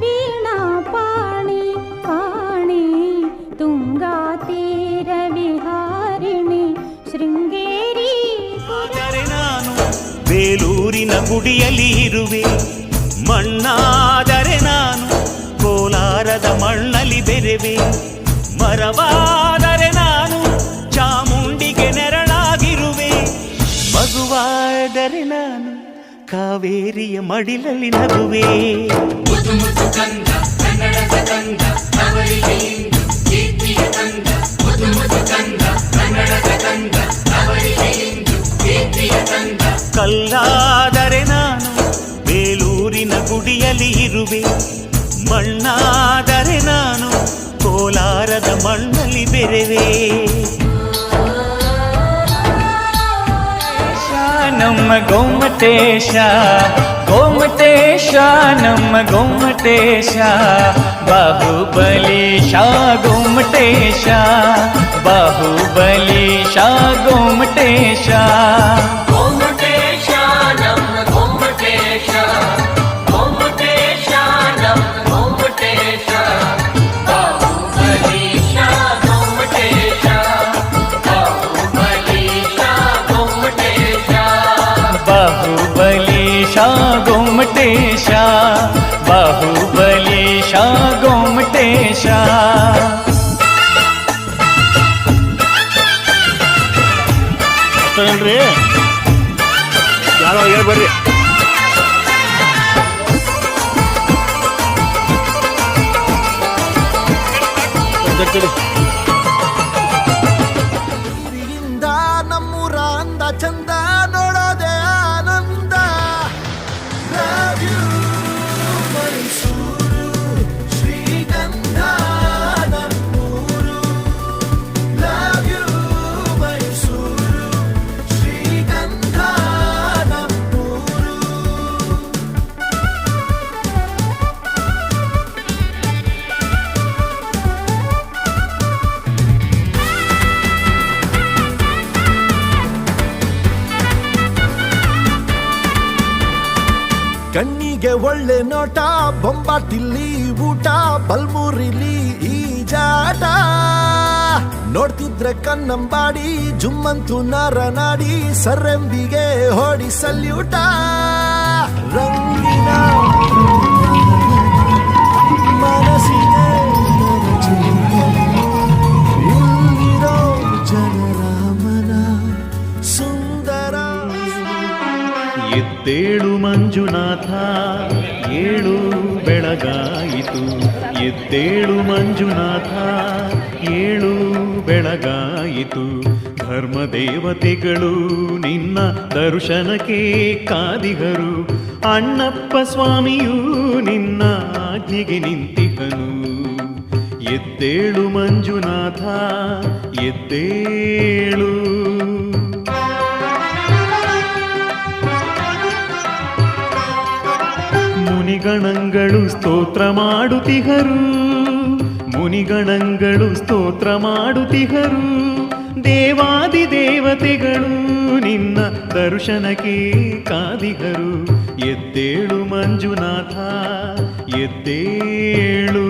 ವೀಣಾ ಪಾಣಿ ಶೃಂಗೇರಿ ಆದರೆ ನಾನು ಗುಡಿಯಲ್ಲಿ ಇರುವೆ. ಮಣ್ಣಾದರೆ ನಾನು ಕೋಲಾರದ ಮಣ್ಣಲ್ಲಿ ಬೆರೆವೆ. ಮರವಾದ ಕಂದ ನಾನು ಕಾವೇರಿಯ ಮಡಿಲಲ್ಲಿ ನಗುವೆ. ಕಲ್ಲಾದರೆ ನಾನು ಬೇಲೂರಿನ ಗುಡಿಯಲ್ಲಿ ಇರುವೆ. ಮಣ್ಣಾದರೆ ನಾನು ಕೋಲಾರದ ಮಣ್ಣಲ್ಲಿ ಬೆರೆವೆ. नम गोमटेशा गोमटेशा नम गोमटेशा बाहुबलीशा गोमटेशा बाहुबलीशा गोमटेशा ಗೋಮಟೇಶ ಬಾಹುಬಲಿ ಶಾ ಗೋಮಟೇಶ ಬರ್ತಾರೇನ್ರಿ ಯಾರೋ ಹೇಳಿ ಬರ್ರಿ ಕಣ್ಣಿಗೆ ಒಳ್ಳೆ ನೋಟ ಬೊಂಬಾಟಿಲ್ಲಿ ಊಟ, ಬಲ್ಮೂರಿಲಿ ಈಜಾಟ ಜಾಟ. ನೋಡ್ತಿದ್ರೆ ಕನ್ನಂಬಾಡಿ ಜುಮ್ಮಂತು ನರನಾಡಿ ಸರಂಬಿಗೆ ಹೊಡಿ ಸಲ್ಯೂಟ. ರಂಗಿನ ಮಂಜುನಾಥ, ಏಳು ಬೆಳಗಾಯಿತು. ಎದ್ದೇಳು ಮಂಜುನಾಥ, ಏಳು ಬೆಳಗಾಯಿತು. ಧರ್ಮ ದೇವತೆಗಳು ನಿನ್ನ ದರ್ಶನಕ್ಕೆ ಕಾದಿಗರು. ಅಣ್ಣಪ್ಪ ಸ್ವಾಮಿಯೂ ನಿನ್ನ ಆಜ್ಞೆಗೆ ನಿಂತಿಹನು. ಎದ್ದೇಳು ಮಂಜುನಾಥ, ಎದ್ದೇಳು ಮುನಿಗಣಗಳು ಸ್ತೋತ್ರ ಮಾಡುತ್ತಿಹರು ಮುನಿಗಣಗಳು ಸ್ತೋತ್ರ ಮಾಡುತ್ತಿಹರು ದೇವಾದಿ ದೇವತೆಗಳು ನಿನ್ನ ದರ್ಶನಕ್ಕೆ ಕಾದಿಗರು ಎದ್ದೇಳು ಮಂಜುನಾಥ ಎದ್ದೇಳು